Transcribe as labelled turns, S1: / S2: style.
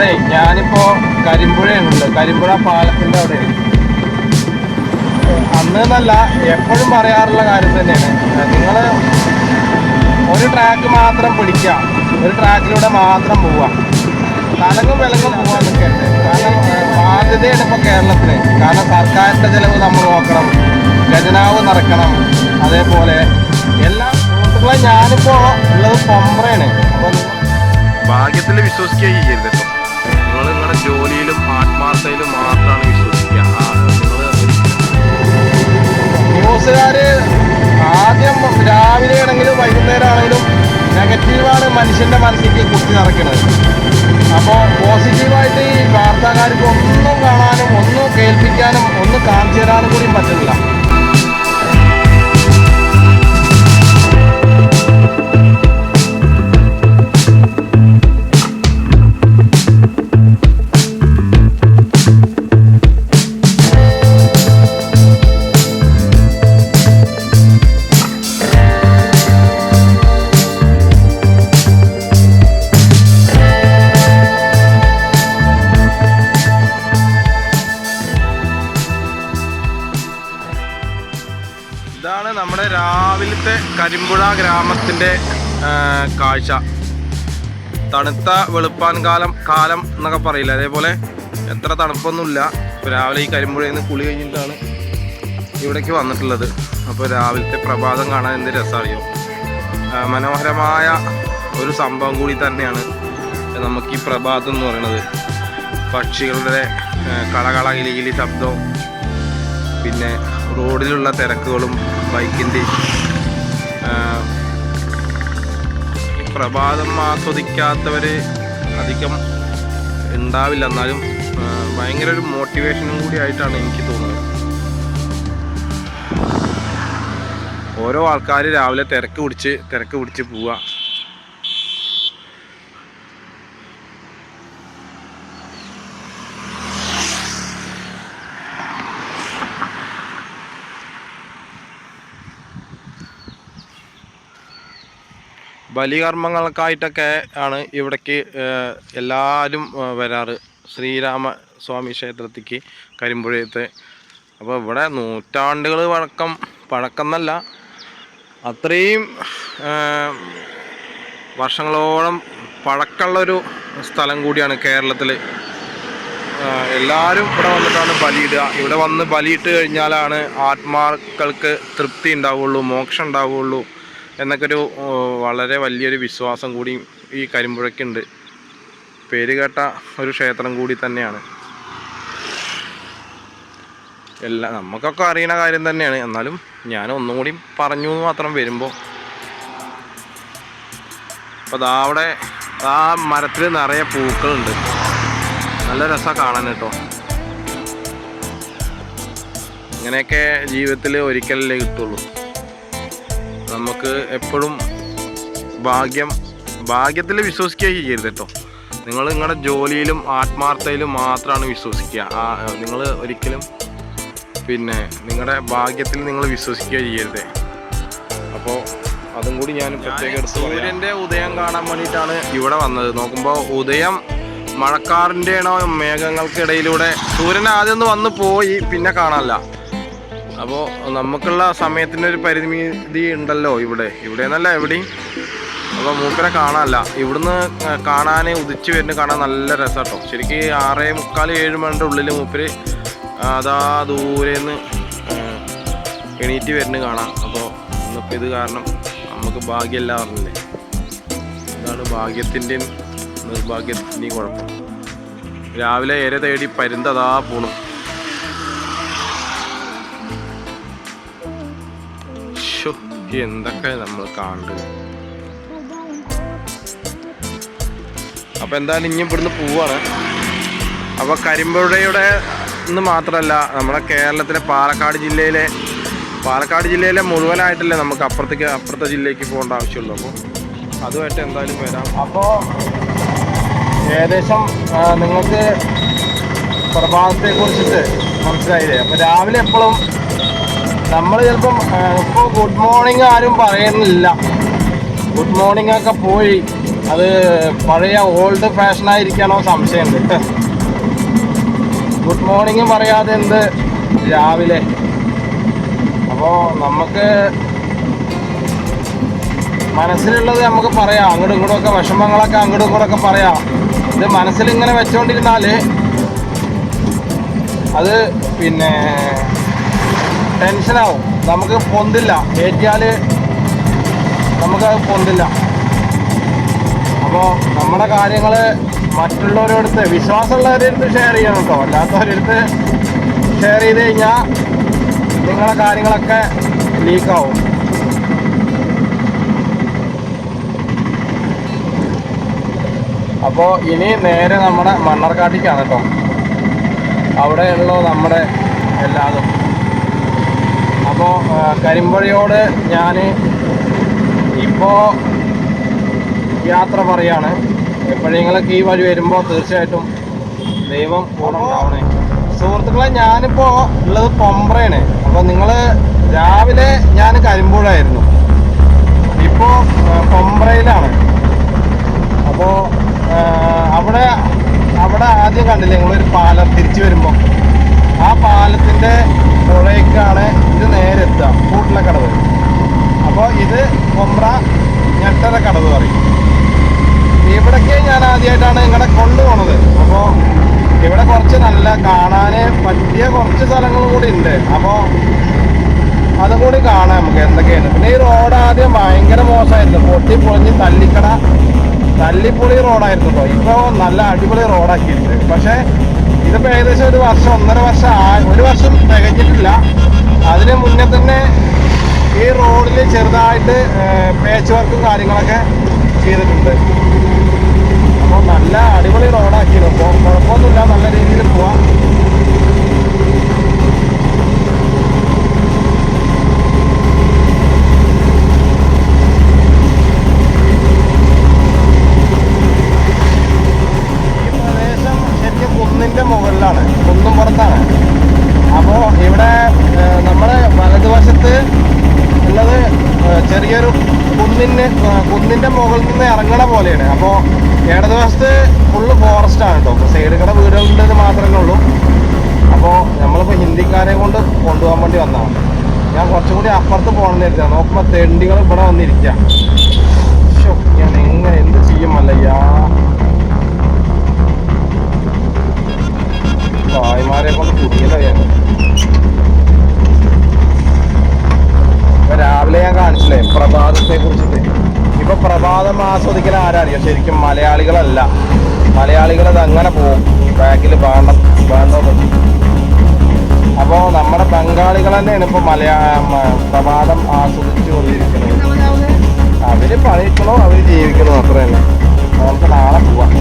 S1: അതെ ഞാനിപ്പോ കരിമ്പുഴയുണ്ട് കരിമ്പുഴ പാലത്തിന്റെ അവിടെ അന്ന് എന്നല്ല എപ്പോഴും പറയാറുള്ള കാര്യം തന്നെയാണ്. നിങ്ങൾ ഒരു ട്രാക്ക് മാത്രം പിടിക്കുക. ഒരു ട്രാക്കിലൂടെ മാത്രം പോവുക. തലങ്ങും വിലങ്ങും പോകാൻ കാരണം ബാധ്യതയാണ് ഇപ്പോൾ കേരളത്തിന് കാരണം സർക്കാരിന്റെ ചിലവ് നമ്മൾ നോക്കണം. ഖജനാവ് നടക്കണം അതേപോലെ എല്ലാ ഞാനിപ്പോൾ ഉള്ളത് പൊമ്പ്രയാണ്
S2: ഭാഗ്യത്തിൽ വിശ്വസിക്കുകയും ചെയ്യരുത് ജോലിയിലും ആത്മാർത്ഥയിലും മാത്രമാണ് വിശ്വസിക്കുക.
S1: ആദ്യം രാവിലെ ആണെങ്കിലും വൈകുന്നേരം ആണെങ്കിലും നെഗറ്റീവാണ് മനുഷ്യന്റെ മനസ്സിലേക്ക് കുത്തി നടക്കുന്നത്. അപ്പോൾ പോസിറ്റീവായിട്ട് ഈ വാർത്താകാർക്ക് ഒന്നും കാണാനും ഒന്നും കേൾപ്പിക്കാനും ഒന്നും കാണിച്ചു തരാനും കൂടി പറ്റുന്നില്ല
S2: രാവിലത്തെ കരിമ്പുഴ ഗ്രാമത്തിന്റെ കാഴ്ച. തണുത്ത വെളുപ്പാൻ കാലം കാലം എന്നൊക്കെ പറയില്ല? അതേപോലെ എത്ര തണുപ്പൊന്നുമില്ല. ഇപ്പോൾ രാവിലെ ഈ കരിമ്പുഴയിൽ നിന്ന് കുളി കഴിഞ്ഞിട്ടാണ് ഇവിടേക്ക് വന്നിട്ടുള്ളത്. അപ്പോൾ രാവിലത്തെ പ്രഭാതം കാണാൻ എന്ത് രസമറിയോ മനോഹരമായ ഒരു സംഭവം കൂടി തന്നെയാണ് നമുക്ക് ഈ പ്രഭാതം എന്ന് പറയുന്നത് പക്ഷികളുടെ കളകള കിലികിലി ശബ്ദവും പിന്നെ റോഡിലുള്ള തിരക്കുകളും ബൈക്കിന്റെ പ്രഭാതം ആസ്വദിക്കാത്തവർ അധികം ഉണ്ടാവില്ല. എന്നാലും ഭയങ്കര ഒരു മോട്ടിവേഷനും കൂടി ആയിട്ടാണ് എനിക്ക് തോന്നുന്നത്. ഓരോ ആൾക്കാർ രാവിലെ തിരക്ക് പിടിച്ച് തിരക്ക് പിടിച്ച് പോവുക ബലികർമ്മങ്ങൾക്കായിട്ടൊക്കെ ആണ് ഇവിടേക്ക് എല്ലാവരും വരാറ്. ശ്രീരാമ സ്വാമി ക്ഷേത്രത്തിക്ക് കരിമ്പുഴയത്തെ. അപ്പോൾ ഇവിടെ നൂറ്റാണ്ടുകൾ പഴക്കം എന്നല്ല അത്രയും വർഷങ്ങളോളം പഴക്കമുള്ളൊരു സ്ഥലം കൂടിയാണ് കേരളത്തിൽ എല്ലാവരും ഇവിടെ വന്നിട്ടാണ് ബലിയിടുക. ഇവിടെ വന്ന് ബലിയിട്ട് കഴിഞ്ഞാലാണ് ആത്മാക്കൾക്ക് തൃപ്തി ഉണ്ടാവുള്ളൂ മോക്ഷം ഉണ്ടാവുള്ളൂ. എന്നൊക്കെ ഒരു വളരെ വലിയൊരു വിശ്വാസം കൂടി ഈ കരിമ്പുഴയ്ക്കുണ്ട്. പേര് കേട്ട ഒരു ക്ഷേത്രം കൂടി തന്നെയാണ്. എല്ലാ നമുക്കൊക്കെ അറിയുന്ന കാര്യം തന്നെയാണ്. എന്നാലും ഞാൻ ഒന്നും കൂടി പറഞ്ഞു എന്ന് മാത്രം വരുമ്പോൾ. അപ്പോൾ ദാ അവിടെ ആ മരത്തിൽ നിറയെ പൂക്കളുണ്ട്. നല്ല രസമാണ് കാണാൻ കേട്ടോ. ഇങ്ങനെയൊക്കെ ജീവിതത്തിൽ ഒരിക്കലല്ലേ കിട്ടുള്ളൂ. നമുക്ക് എപ്പോഴും ഭാഗ്യം ഭാഗ്യത്തിൽ വിശ്വസിക്കുക ചെയ്യരുത് കേട്ടോ. നിങ്ങൾ നിങ്ങളുടെ ജോലിയിലും ആത്മാർത്ഥയിലും മാത്രമാണ് വിശ്വസിക്കുക. ആ നിങ്ങൾ ഒരിക്കലും പിന്നെ നിങ്ങളുടെ ഭാഗ്യത്തിൽ നിങ്ങൾ വിശ്വസിക്കുക ചെയ്യരുത്. അപ്പോൾ അതും കൂടി ഞാൻ പ്രത്യേകം സൂര്യന്റെ ഉദയം കാണാൻ വേണ്ടിയിട്ടാണ് ഇവിടെ വന്നത്. നോക്കുമ്പോൾ ഉദയം മഴക്കാറിന്റെ ആണോ മേഘങ്ങൾക്കിടയിലൂടെ? സൂര്യൻ ആദ്യം ഒന്ന് വന്ന് പോയി പിന്നെ കാണാനല്ല. അപ്പോൾ നമുക്കുള്ള സമയത്തിന്റെ ഒരു പരിമിതി ഉണ്ടല്ലോ ഇവിടെ. ഇവിടെ എന്നല്ല എവിടെയും. അപ്പോൾ മൂപ്പരെ കാണാനല്ല. ഇവിടുന്ന് കാണാൻ ഉദിച്ച് വരുന്ന കാണാൻ നല്ല രസം കേട്ടോ ശരിക്കും ആറേ മുക്കാൽ ഏഴ് മണിന്റെ ഉള്ളിൽ മൂപ്പര് അതാ ദൂരെ നിന്ന് എണീറ്റ് വരുന്ന കാണാം. അപ്പോൾ ഇന്നിപ്പോൾ ഇത് കാരണം നമുക്ക് ഭാഗ്യമല്ല പറഞ്ഞില്ലേ. ഇതാണ് ഭാഗ്യത്തിന്റെയും നിർഭാഗ്യത്തിന്റെയും കുഴപ്പം. രാവിലെ ഏറെ തേടി പരുന്തതാ പോണു. ശ്ശോ, എന്തൊക്കെ നമ്മൾ കാണുന്നത് അപ്പൊ എന്തായാലും ഇനി ഇവിടുന്ന് പോവാണ്. അപ്പൊ കരിമ്പുഴയുടെ എന്ന് മാത്രമല്ല നമ്മുടെ കേരളത്തിലെ പാലക്കാട് ജില്ലയിലെ പാലക്കാട് ജില്ലയിലെ മുഴുവനായിട്ടല്ലേ നമുക്ക് അപ്പുറത്തേക്ക് അപ്പുറത്തെ ജില്ലയ്ക്ക് പോകേണ്ട ആവശ്യമുള്ളൂ. അപ്പോൾ അതുമായിട്ട് എന്തായാലും വരാം.
S1: അപ്പോൾ ഏകദേശം നിങ്ങൾക്ക് പ്രഭാതത്തെ കുറിച്ചിട്ട് മനസ്സിലായില്ലേ? അപ്പോൾ രാവിലെ എപ്പോഴും നമ്മൾ ചിലപ്പം ഇപ്പോൾ ഗുഡ് മോർണിംഗ് ആരും പറയുന്നില്ല. ഗുഡ് മോർണിംഗ് ഒക്കെ പോയി.
S2: അത് പഴയ ഓൾഡ് ഫാഷനായിരിക്കാനോ സംശയമുണ്ട്. ഗുഡ് മോർണിംഗ് പറയാതെ എന്ത്? രാവിലെ. അപ്പോൾ നമുക്ക് മനസ്സിലുള്ളത് നമുക്ക് പറയാം. അങ്ങോട്ടും ഇങ്ങോട്ടും ഒക്കെ വിഷമങ്ങളൊക്കെ അങ്ങോട്ടും ഇങ്ങോട്ടൊക്കെ പറയാം. ഇത് മനസ്സിൽ ഇങ്ങനെ വെച്ചുകൊണ്ടിരുന്നാൽ അത് പിന്നെ ടെൻഷനാവും. നമുക്ക് പൊന്തില്ല. കയറ്റിയാൽ നമുക്കത് പൊന്തില്ല. അപ്പോൾ നമ്മുടെ കാര്യങ്ങൾ മറ്റുള്ളവരടുത്ത് വിശ്വാസമുള്ളവരടുത്ത് ഷെയർ ചെയ്യണം കേട്ടോ അല്ലാത്തവരടുത്ത് ഷെയർ ചെയ്ത് കഴിഞ്ഞാൽ നിങ്ങളെ കാര്യങ്ങളൊക്കെ ലീക്കാവും അപ്പോൾ ഇനി നേരെ നമ്മുടെ മണ്ണർക്കാട്ടിക്കാണ് കേട്ടോ അവിടെയുള്ള നമ്മുടെ എല്ലാതും. അപ്പോൾ കരിമ്പഴയോട് ഞാൻ ഇപ്പോൾ യാത്ര പറയാണ്. എപ്പോഴെങ്കിലൊക്കെ ഈ വഴി വരുമ്പോൾ തീർച്ചയായിട്ടും ദൈവം കൂടെ ഉണ്ടാവണേ. സുഹൃത്തുക്കളെ ഞാനിപ്പോൾ ഉള്ളത് പൊമ്പ്രയാണ് അപ്പോൾ നിങ്ങൾ രാവിലെ ഞാൻ കരിമ്പുഴായിരുന്നു ഇപ്പോൾ പൊമ്പ്രയിലാണ് അപ്പോൾ അവിടെ അവിടെ ആദ്യം കണ്ടില്ലേ നിങ്ങളൊരു പാലം തിരിച്ചു വരുമ്പോൾ ആ പാലത്തിന്റെ പുഴയ്ക്കാണ് ഇത് നേരെ എത്തുക കൂട്ടിലക്കടവ് അപ്പോൾ ഇത് കൊമ്പ്ര ഞെട്ടര കടവ് പറയും ഇവിടേക്ക് ഞാൻ ആദ്യമായിട്ടാണ് നിങ്ങളെ കൊണ്ടുപോണത്. അപ്പോൾ ഇവിടെ കുറച്ച് നല്ല കാണാൻ പറ്റിയ കുറച്ച് സ്ഥലങ്ങളും കൂടി ഉണ്ട് അപ്പോൾ അതും കൂടി കാണാം നമുക്ക് എന്തൊക്കെയാണ്. പിന്നെ ഈ റോഡ് ആദ്യം ഭയങ്കര മോശമായിരുന്നു. പൊട്ടി പൊളിഞ്ഞ് തല്ലിക്കട തല്ലിപ്പൊളി റോഡായിരുന്നു കേട്ടോ ഇപ്പോൾ നല്ല അടിപൊളി റോഡാക്കിയിട്ടുണ്ട്. പക്ഷേ ഇതിപ്പോൾ ഏകദേശം ഒരു വർഷം ഒന്നര വർഷം ഒരു വർഷം തികഞ്ഞിട്ടില്ല. അതിന് മുന്നേ തന്നെ ഈ റോഡിൽ ചെറുതായിട്ട് പേച്ച് വർക്കും കാര്യങ്ങളൊക്കെ ചെയ്തിട്ടുണ്ട്. ഫുള്ള് ഫോറസ്റ്റ് ആണ് കേട്ടോ. സൈഡ് കട വീടുകളുണ്ടെന്ന് മാത്രമേ ഉള്ളൂ. അപ്പോൾ നമ്മളിപ്പോൾ ഹിന്ദിക്കാരെ കൊണ്ട് കൊണ്ടുപോകാൻ വേണ്ടി വന്നതാണ് ഞാൻ കുറച്ചും കൂടി അപ്പുറത്ത് പോകണമെന്ന് നോക്കുമ്പോൾ തെണ്ടികൾ ഇവിടെ വന്നിരിക്കുക ഞാൻ എങ്ങനെ എന്ത് ചെയ്യും മല്ലയ്യാ? അങ്ങനെ പോകും. ബാക്കിൽ വേണ്ട വേണ്ടത്. അപ്പോൾ നമ്മുടെ ബംഗാളികൾ തന്നെയാണ് ഇപ്പൊ മലയാളം പ്രഭാതം ആസ്വദിച്ചു കൊണ്ടിരിക്കുന്നത്. അവർ പണിയിക്കണോ അവർ ജീവിക്കണോ? അത്ര തന്നെ നമുക്ക് നാളെ പോവാം.